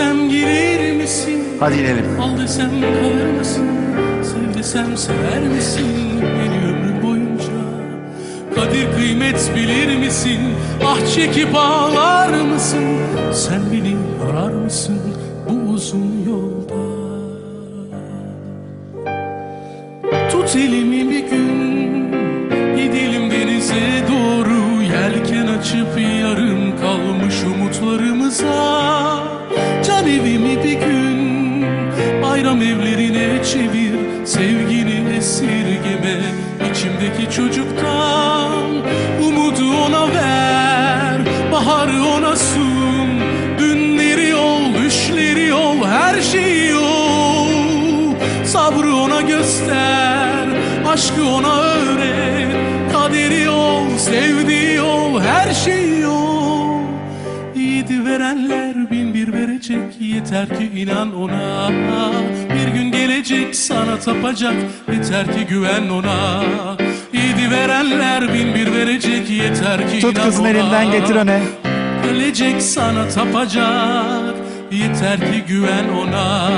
desem gelir misin? Hadi inelim. Al desem kalır mısın? Sev desem sever misin? Beni ömrüm boyunca Kadir kıymet bilir misin? Ah çekip ağlar mısın? Sen beni arar mısın bu uzun yolda? Tut elimi bir gün Gidelim denize doğru Yelken açıp yarım kalmış Bayram evlerine çevir Sevgini esirgeme. İçimdeki çocuktan Umudu ona ver Baharı ona sun. Dünleri ol, düşleri ol Her şeyi ol. Sabrı ona göster Aşkı ona öğret. Kaderi ol, sevdiği ol Her şeyi ol. Yiğidi verenler bin verecek. Yeter ki inan ona. Bir gün gelecek sana tapacak. Yeter ki güven ona. Yiğidi verenler bin bir verecek. Yeter ki Tut inan kızın ona. elinden getir öne. Gelecek sana tapacak. Yeter ki güven ona